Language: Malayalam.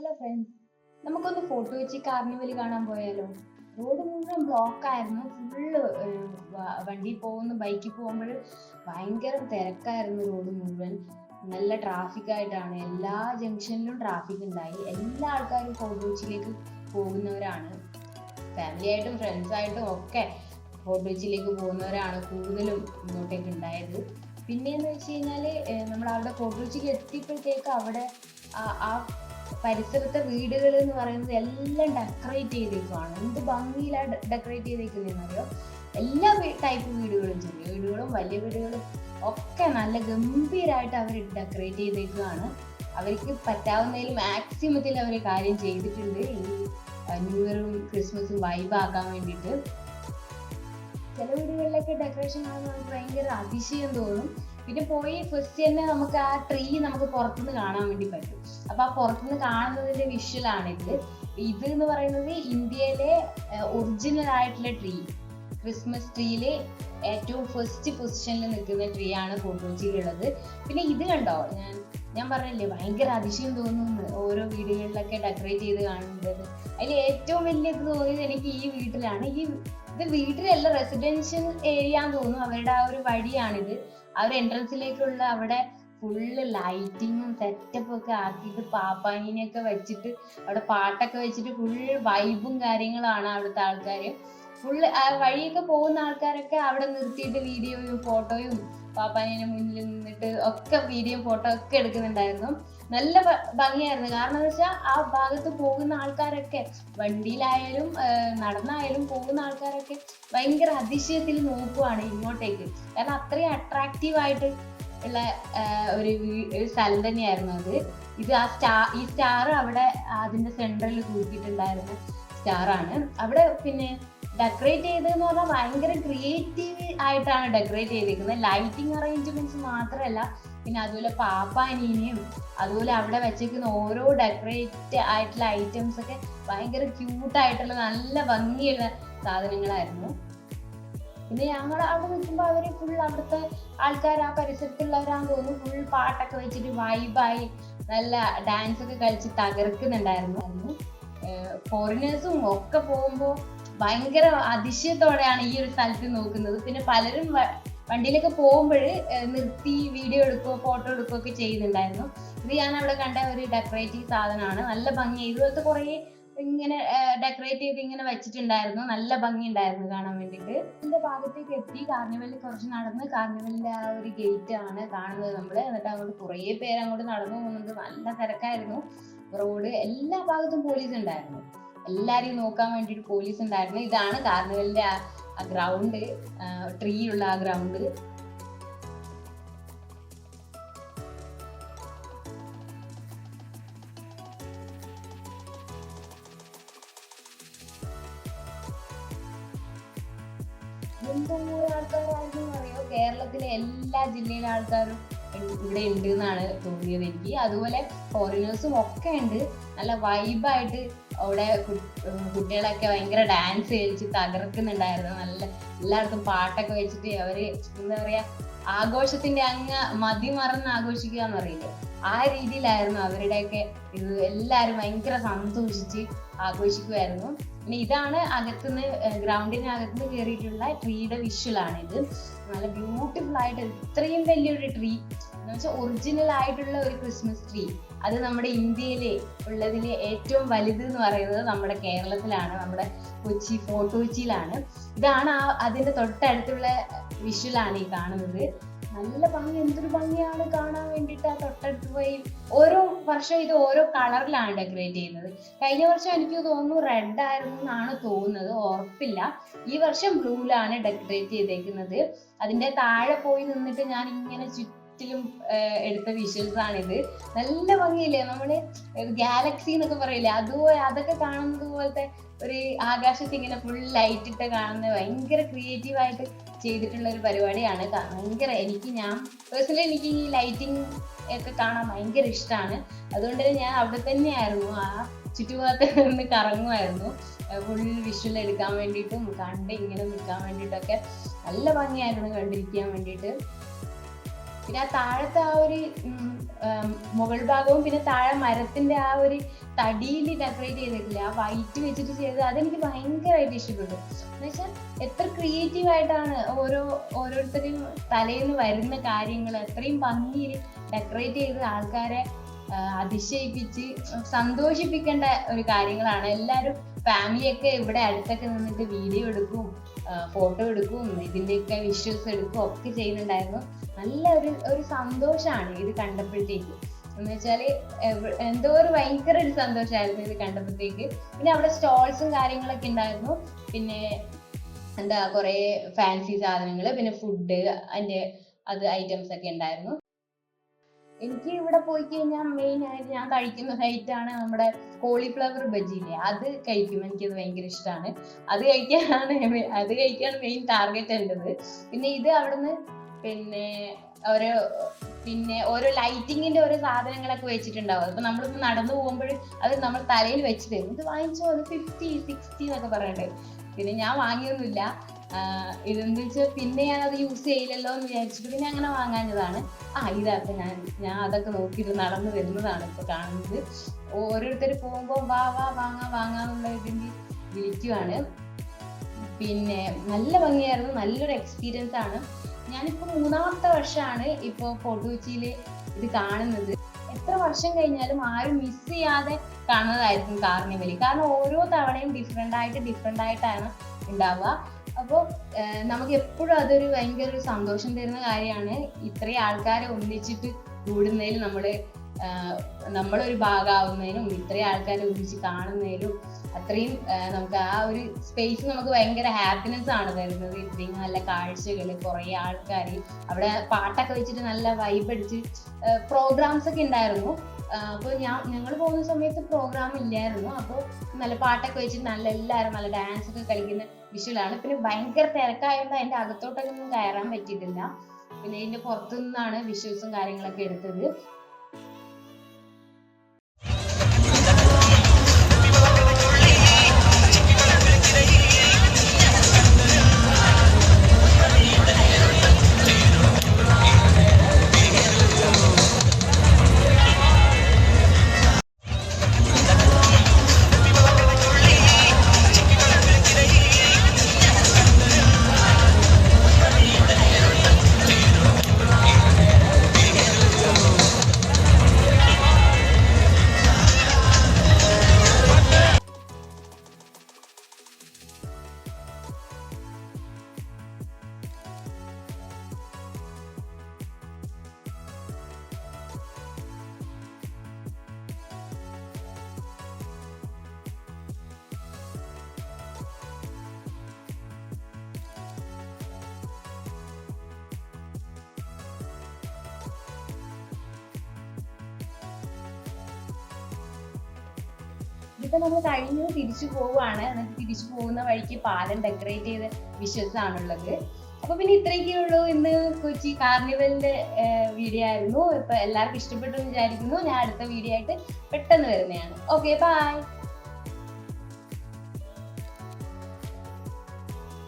ഹലോ ഫ്രണ്ട്സ് നമുക്കൊന്ന് ഫോട്ടോ വെച്ച് കാർണിവൽ കാണാൻ പോയാലോ? റോഡ് മുഴുവൻ ബ്ലോക്ക് ആയിരുന്നു. ഫുള്ള് വണ്ടി പോകുന്ന ബൈക്കിൽ പോകുമ്പോൾ ഭയങ്കര തിരക്കായിരുന്നു റോഡ് മുഴുവൻ. നല്ല ട്രാഫിക് ആയിട്ടാണ്. എല്ലാ ജംഗ്ഷനിലും ട്രാഫിക് ഉണ്ടായി. എല്ലാ ആൾക്കാരും ഫോട്ടോ വെച്ചിലേക്ക് പോകുന്നവരാണ്. ഫാമിലി ആയിട്ടും ഫ്രണ്ട്സ് ആയിട്ടും ഒക്കെ ഫോട്ടോ വെച്ചിലേക്ക് പോകുന്നവരാണ് കൂടുതലും ഇങ്ങോട്ടേക്ക് ഉണ്ടായത്. പിന്നെയെന്ന് വെച്ച് കഴിഞ്ഞാൽ നമ്മൾ അവിടെ ഫോട്ടോ വെച്ചിക്ക് എത്തിയപ്പോഴത്തേക്ക് അവിടെ ആ പരിസരത്തെ വീടുകൾ എന്ന് പറയുന്നത് എല്ലാം ഡെക്കറേറ്റ് ചെയ്തേക്കുവാണ്. എന്ത് ഭംഗിയിലാണ് ഡെക്കറേറ്റ് ചെയ്തേക്കുന്നതെന്ന് അറിയോ എല്ലാ ടൈപ്പ് വീടുകളും ചെറിയ വീടുകളും വലിയ വീടുകളും ഒക്കെ നല്ല ഗംഭീരമായിട്ട് അവർ ഡെക്കറേറ്റ് ചെയ്തേക്കുകയാണ് അവർക്ക് പറ്റാവുന്നതിൽ മാക്സിമത്തിൽ അവർ കാര്യം ചെയ്തിട്ടുണ്ട്. ഈ ന്യൂ ഇയറും ക്രിസ്മസും വൈബ് ആക്കാൻ വേണ്ടിയിട്ട്. ചില വീടുകളിലൊക്കെ ഡെക്കറേഷൻ കാണുമ്പോൾ ഭയങ്കര അതിശയം തോന്നും. പിന്നെ പോയി ഫസ്റ്റ് തന്നെ നമുക്ക് ആ ട്രീ നമുക്ക് പുറത്തുനിന്ന് കാണാൻ വേണ്ടി പറ്റും. അപ്പൊ ആ പുറത്തുനിന്ന് കാണുന്നതിന്റെ വിഷ്വൽ ഇത് എന്ന് പറയുന്നത് ഇന്ത്യയിലെ ഒറിജിനൽ ആയിട്ടുള്ള ട്രീ ക്രിസ്മസ് ട്രീയിലെ ഏറ്റവും ഫസ്റ്റ് പൊസിഷനിൽ നിൽക്കുന്ന ട്രീ ആണ് ഫോട്ടോച്ചിയിലുള്ളത് പിന്നെ ഇത് കണ്ടോ? ഞാൻ ഞാൻ പറഞ്ഞില്ലേ ഭയങ്കര അതിശയം തോന്നുന്നു ഓരോ വീടുകളിലൊക്കെ ഡെക്കറേറ്റ് ചെയ്ത് കാണുന്നത്. അതിൽ ഏറ്റവും വലിയ ഇത് തോന്നിയത് എനിക്ക് ഈ വീട്ടിലാണ്. ഈ ഇത് വീട്ടിലല്ല റെസിഡൻഷ്യൽ ഏരിയ തോന്നുന്നു. അവരുടെ ആ ഒരു വഴിയാണിത്. ആ ഒരു എൻട്രൻസിലേക്കുള്ള അവിടെ ഫുള്ള് ലൈറ്റിങ്ങും സെറ്റപ്പും ഒക്കെ ആക്കിയിട്ട് പാപ്പാങ്ങിനെയൊക്കെ വെച്ചിട്ട് അവിടെ പാട്ടൊക്കെ വെച്ചിട്ട് ഫുൾ വൈബും കാര്യങ്ങളാണ് അവിടുത്തെ ആൾക്കാർ ഫുള്ള് വഴിയൊക്കെ പോകുന്ന ആൾക്കാരൊക്കെ അവിടെ നിർത്തിയിട്ട് വീഡിയോയും ഫോട്ടോയും പാപ്പാനേനെ മുന്നിൽ നിന്നിട്ട് ഒക്കെ വീഡിയോ ഫോട്ടോ ഒക്കെ എടുക്കുന്നുണ്ടായിരുന്നു. നല്ല ഭംഗിയായിരുന്നു. കാരണം എന്ന് വെച്ചാൽ ആ ഭാഗത്ത് പോകുന്ന ആൾക്കാരൊക്കെ വണ്ടിയിലായാലും നടന്നായാലും പോകുന്ന ആൾക്കാരൊക്കെ ഭയങ്കര അതിശയത്തിൽ നോക്കുവാണ് ഇങ്ങോട്ടേക്ക്. കാരണം അത്രയും അട്രാക്റ്റീവ് ആയിട്ട് ഉള്ള ഒരു സ്ഥലം തന്നെയായിരുന്നു അത്. ഇത് ആ സ്റ്റാർ ഈ സ്റ്റാർ അവിടെ അതിന്റെ സെന്ററിൽ കൂട്ടിയിട്ടുണ്ടായിരുന്ന സ്റ്റാറാണ്. അവിടെ പിന്നെ ഡെക്കറേറ്റ് ചെയ്തതെന്ന് പറഞ്ഞാൽ ഭയങ്കര ക്രിയേറ്റീവ് ആയിട്ടാണ് ഡെക്കറേറ്റ് ചെയ്തിരിക്കുന്നത് ലൈറ്റിംഗ് അറേഞ്ച്മെന്റ്സ് മാത്രമല്ല പിന്നെ അതുപോലെ പാപ്പാനീനെയും അതുപോലെ അവിടെ വെച്ചിരിക്കുന്ന ഓരോ ഡെക്കറേറ്റ് ആയിട്ടുള്ള ഐറ്റംസ് ഒക്കെ ഭയങ്കര ക്യൂട്ടായിട്ടുള്ള നല്ല ഭംഗിയുള്ള സാധനങ്ങളായിരുന്നു. പിന്നെ ഞങ്ങൾ അവിടെ നിൽക്കുമ്പോൾ അവർ ഫുൾ അവിടുത്തെ ആൾക്കാർ ആ പരിസരത്തുള്ളവരാന്ന് തോന്നുന്നു ഫുൾ പാട്ടൊക്കെ വെച്ചിട്ട് വൈബായി നല്ല ഡാൻസ് ഒക്കെ കളിച്ച് തകർക്കുന്നുണ്ടായിരുന്നു. ഫോറിനേഴ്സും ഒക്കെ പോകുമ്പോൾ ഭയങ്കര അതിശയത്തോടെയാണ് ഈ ഒരു സ്ഥലത്ത് നോക്കുന്നത്. പിന്നെ പലരും വണ്ടിയിലൊക്കെ പോകുമ്പോൾ നിർത്തി വീഡിയോ എടുക്കുക ഫോട്ടോ എടുക്കുകയോ ഒക്കെ ചെയ്യുന്നുണ്ടായിരുന്നു. ഇത് ഞാൻ അവിടെ കണ്ട ഒരു ഡെക്കറേറ്റീവ് സാധനമാണ്. നല്ല ഭംഗി. ഇതുപോലത്തെ കുറേ ഇങ്ങനെ ഡെക്കറേറ്റ് ചെയ്ത് ഇങ്ങനെ വെച്ചിട്ടുണ്ടായിരുന്നു. നല്ല ഭംഗി ഉണ്ടായിരുന്നു കാണാൻ വേണ്ടിയിട്ട്. ഇതിന്റെ ഭാഗത്തേക്ക് എത്തി. കാർണിവലിൽ കുറച്ച് നടന്ന് കാർണിവലിന്റെ ആ ഒരു ഗേറ്റ് ആണ് കാണുന്നത് നമ്മൾ എന്നിട്ട് അങ്ങോട്ട് കുറേ പേര് അങ്ങോട്ട് നടന്നു പോകുന്നുണ്ട്. നല്ല തിരക്കായിരുന്നു. റോഡ് എല്ലാ ഭാഗത്തും പോലീസ് ഉണ്ടായിരുന്നു. എല്ലാരെയും നോക്കാൻ വേണ്ടിയിട്ട് പോലീസ് ഉണ്ടായിരുന്നു. ഇതാണ് കാർണിവലിന്റെ ആ ഗ്രൗണ്ട് ട്രീ ഉള്ള ആ ഗ്രൗണ്ട് എന്തോ ആൾക്കാരായിരുന്നു അറിയോ കേരളത്തിലെ എല്ലാ ജില്ലയിലെ ആൾക്കാരും ഇവിടെ ഉണ്ട് എന്നാണ് തോന്നിയത് എനിക്ക്. അതുപോലെ ഫോറിനേഴ്സും ഒക്കെ ഉണ്ട്. നല്ല വൈബായിട്ട് അവിടെ കുട്ടികളൊക്കെ ഭയങ്കര ഡാൻസ് കളിച്ച് തകർക്കുന്നുണ്ടായിരുന്നു. നല്ല എല്ലായിടത്തും പാട്ടൊക്കെ വെച്ചിട്ട് അവർ എന്താ പറയാ ആഘോഷത്തിന്റെ അങ്ങ് മതിമറന്ന് ആഘോഷിക്കുക എന്ന് പറയില്ലേ? ആ രീതിയിലായിരുന്നു അവരുടെയൊക്കെ ഇത് എല്ലാവരും ഭയങ്കര സന്തോഷിച്ച് ആഘോഷിക്കുമായിരുന്നു പിന്നെ ഇതാണ് അകത്തുനിന്ന് ഗ്രൗണ്ടിന് അകത്തുനിന്ന് കയറിയിട്ടുള്ള ട്രീയുടെ വിഷ്വലാണ് ഇത് നല്ല ബ്യൂട്ടിഫുൾ ആയിട്ട് ഇത്രയും വലിയൊരു ട്രീ എന്ന് വെച്ചാൽ ഒറിജിനൽ ആയിട്ടുള്ള ഒരു ക്രിസ്മസ് ട്രീ അത് നമ്മുടെ ഇന്ത്യയിലെ ഉള്ളതിലെ ഏറ്റവും വലുത് എന്ന് പറയുന്നത് നമ്മുടെ കേരളത്തിലാണ്. നമ്മുടെ കൊച്ചി ഫോർട്ട് കൊച്ചിയിലാണ്. ഇതാണ് ആ അതിന്റെ തൊട്ടടുത്തുള്ള വിഷ്വലാണ് ഈ കാണുന്നത്. നല്ല ഭംഗി എന്തൊരു ഭംഗിയാണ് കാണാൻ വേണ്ടിയിട്ട് ആ തൊട്ടടുത്ത് പോയി. ഓരോ വർഷം ഇത് ഓരോ കളറിലാണ് ഡെക്കറേറ്റ് ചെയ്യുന്നത്. കഴിഞ്ഞ വർഷം എനിക്ക് തോന്നുന്നു റെഡ് ആയിരുന്നു എന്നാണ് തോന്നുന്നത്. ഉറപ്പില്ല. ഈ വർഷം ബ്ലൂവിലാണ് ഡെക്കറേറ്റ് ചെയ്തേക്കുന്നത്. അതിന്റെ താഴെ പോയി നിന്നിട്ട് ഞാൻ ഇങ്ങനെ ചുറ്റിലും ആഹ് എടുത്ത വിഷ്വൽസ് ആണിത്. നല്ല ഭംഗിയില്ലേ? നമ്മൾ ഗാലക്സി എന്നൊക്കെ പറയില്ലേ? അതുപോലെ അതൊക്കെ കാണുന്നത് പോലത്തെ ഒരു ആകാശത്ത് ഇങ്ങനെ ഫുൾ ലൈറ്റ് ഇട്ട് കാണുന്ന ഭയങ്കര ക്രിയേറ്റീവ് ആയിട്ട് ചെയ്തിട്ടുള്ള ഒരു പരിപാടിയാണ്. ഭയങ്കര എനിക്ക് ഞാൻ പേഴ്സണലി എനിക്ക് ഈ ലൈറ്റിംഗ് ഒക്കെ കാണാൻ ഭയങ്കര ഇഷ്ടമാണ് അതുകൊണ്ട് തന്നെ ഞാൻ അവിടെ തന്നെയായിരുന്നു. ആ ചുറ്റുഭാഗത്ത് നിന്ന് കറങ്ങുമായിരുന്നു. ഫുൾ വിഷ്വൽ എടുക്കാൻ വേണ്ടിയിട്ടും കണ്ട് ഇങ്ങനെ നിൽക്കാൻ വേണ്ടിയിട്ടൊക്കെ നല്ല ഭംഗിയായിരുന്നു കണ്ടിരിക്കാൻ വേണ്ടിയിട്ട്. പിന്നെ ആ താഴത്തെ ആ ഒരു മുകൾ ഭാഗവും പിന്നെ താഴെ മരത്തിന്റെ ആ ഒരു തടിയിൽ ഡെക്കറേറ്റ് ചെയ്തിട്ടില്ല. ആ വൈറ്റ് വെച്ചിട്ട് ചെയ്തത് അതെനിക്ക് ഭയങ്കരമായിട്ട് ഇഷ്ടപ്പെട്ടു. എന്നുവെച്ചാൽ എത്ര ക്രിയേറ്റീവ് ആയിട്ടാണ് ഓരോ ഓരോരുത്തരും തലയിൽ നിന്ന് വരുന്ന കാര്യങ്ങൾ എത്രയും ഭംഗിയിൽ ഡെക്കറേറ്റ് ചെയ്ത് ആൾക്കാരെ അതിശയിപ്പിച്ച് സന്തോഷിപ്പിക്കേണ്ട ഒരു കാര്യങ്ങളാണ്. എല്ലാവരും ഫാമിലിയൊക്കെ ഇവിടെ അടുത്തൊക്കെ നിന്നിട്ട് വീഡിയോ എടുക്കും. ഫോട്ടോ എടുക്കും ഇതിന്റെയൊക്കെ വിഷ്വൽസ് എടുക്കും ഒക്കെ ചെയ്യുന്നുണ്ടായിരുന്നു. നല്ല ഒരു ഒരു സന്തോഷമാണ് ഇത് കണ്ടപ്പോഴത്തേക്ക്. എന്ന് വെച്ചാൽ എന്തോ ഒരു ഭയങ്കര ഒരു സന്തോഷമായിരുന്നു ഇത് കണ്ടപ്പോഴത്തേക്ക്. പിന്നെ അവിടെ സ്റ്റോൾസും കാര്യങ്ങളൊക്കെ ഉണ്ടായിരുന്നു. പിന്നെ എന്താ കുറെ ഫാൻസി സാധനങ്ങൾ പിന്നെ ഫുഡ് അതിന്റെ അത് ഐറ്റംസ് ഒക്കെ ഉണ്ടായിരുന്നു. എനിക്ക് ഇവിടെ പോയി കഴിഞ്ഞാൽ മെയിൻ ആയിട്ട് ഞാൻ കഴിക്കുന്ന ആണ് നമ്മുടെ കോളിഫ്ലവർ ബജിയില്ലേ അത് കഴിക്കും. എനിക്കത് ഭയങ്കര ഇഷ്ടമാണ് അത് കഴിക്കാനാണ് അത് കഴിക്കാണ് മെയിൻ ടാർഗറ്റ് ഉള്ളത് പിന്നെ ഇത് അവിടുന്ന് പിന്നെ ഓരോ പിന്നെ ഓരോ ലൈറ്റിങ്ങിന്റെ ഓരോ സാധനങ്ങളൊക്കെ വെച്ചിട്ടുണ്ടാവും. അപ്പൊ നമ്മളിപ്പോ നടന്നു പോകുമ്പോൾ അത് നമ്മൾ തലയിൽ വെച്ചിട്ട് ഇത് വാങ്ങിച്ചോ? അത് ഫിഫ്റ്റി സിക്സ്റ്റി എന്നൊക്കെ പറഞ്ഞിട്ട് പിന്നെ ഞാൻ വാങ്ങിയൊന്നുമില്ല. ആഹ് ഇതെന്ത് വെച്ചാൽ പിന്നെ അത് യൂസ് ചെയ്യില്ലല്ലോ എന്ന് വിചാരിച്ചിട്ട് പിന്നെ അങ്ങനെ വാങ്ങാഞ്ഞതാണ്. ആ ഇതാ ഞാൻ ഞാൻ അതൊക്കെ നോക്കിയിട്ട് നടന്നു വരുന്നതാണ് ഇപ്പൊ കാണുന്നത്. ഓരോരുത്തർ പോകുമ്പോൾ വാ വാ വാങ്ങാ വാങ്ങാന്നുള്ള ഇതിന്റെ വിളിക്കുവാണ് പിന്നെ നല്ല ഭംഗിയായിരുന്നു നല്ലൊരു എക്സ്പീരിയൻസ് ആണ്. ഞാനിപ്പോ മൂന്നാമത്തെ വർഷമാണ് ഇപ്പൊ ഫോട്ടോച്ചിയിൽ ഇത് കാണുന്നത്. എത്ര വർഷം കഴിഞ്ഞാലും ആരും മിസ് ചെയ്യാതെ കാണുന്നതായിരിക്കും കാർണിവലി. കാരണം ഓരോ തവണയും ഡിഫറെന്റ് ആയിട്ട് ഡിഫറെന്റ് ആയിട്ടാണ് ഉണ്ടാവുക. അപ്പോൾ നമുക്ക് എപ്പോഴും അതൊരു ഭയങ്കര ഒരു സന്തോഷം തരുന്ന കാര്യമാണ്. ഇത്രയും ആൾക്കാരെ ഒന്നിച്ചിട്ട് കൂടുന്നതിൽ നമ്മൾ നമ്മളൊരു ഭാഗമാവുന്നതിനും ഇത്രയും ആൾക്കാരെ ഒന്നിച്ച് കാണുന്നതിലും അത്രയും നമുക്ക് ആ ഒരു സ്പേസ് നമുക്ക് ഭയങ്കര ഹാപ്പിനെസ് ആണ് തരുന്നത്. ഇത്രയും നല്ല കാഴ്ചകൾ കുറേ ആൾക്കാർ അവിടെ പാട്ടൊക്കെ വെച്ചിട്ട് നല്ല വൈബ് അടിച്ച് പ്രോഗ്രാംസ് ഒക്കെ ഉണ്ടായിരുന്നു. അപ്പോൾ ഞാൻ ഞങ്ങൾ പോകുന്ന സമയത്ത് പ്രോഗ്രാം ഇല്ലായിരുന്നു. അപ്പോൾ നല്ല പാട്ടൊക്കെ വെച്ച് നല്ല എല്ലാവരും നല്ല ഡാൻസ് ഒക്കെ കളിക്കുന്ന വിഷ്വലാണ് പിന്നെ ഭയങ്കര തിരക്കായതുകൊണ്ട് അതിന്റെ അകത്തോട്ടൊക്കെ ഒന്നും കയറാൻ പറ്റിയിട്ടില്ല. പിന്നെ ഇതിന്റെ പുറത്തു നിന്നാണ് വിഷ്വൽസും കാര്യങ്ങളൊക്കെ എടുത്തത്. ഇതിപ്പോ നമ്മൾ കഴിഞ്ഞ് തിരിച്ചു പോവുകയാണ് എന്നിട്ട് തിരിച്ചു പോകുന്ന വഴിക്ക് പാലം ഡെക്കറേറ്റ് ചെയ്ത വിഷസ് ആണുള്ളത് അപ്പൊ പിന്നെ ഇത്രയൊക്കെ ഉള്ളൂ ഇന്ന് കൊച്ചി കാർണിവലിന്റെ വീഡിയോ ആയിരുന്നു. ഇപ്പൊ എല്ലാവർക്കും ഇഷ്ടപ്പെട്ടു വിചാരിക്കുന്നു. ഞാൻ അടുത്ത വീഡിയോ ആയിട്ട് പെട്ടെന്ന് വരുന്നതാണ്. Okay bye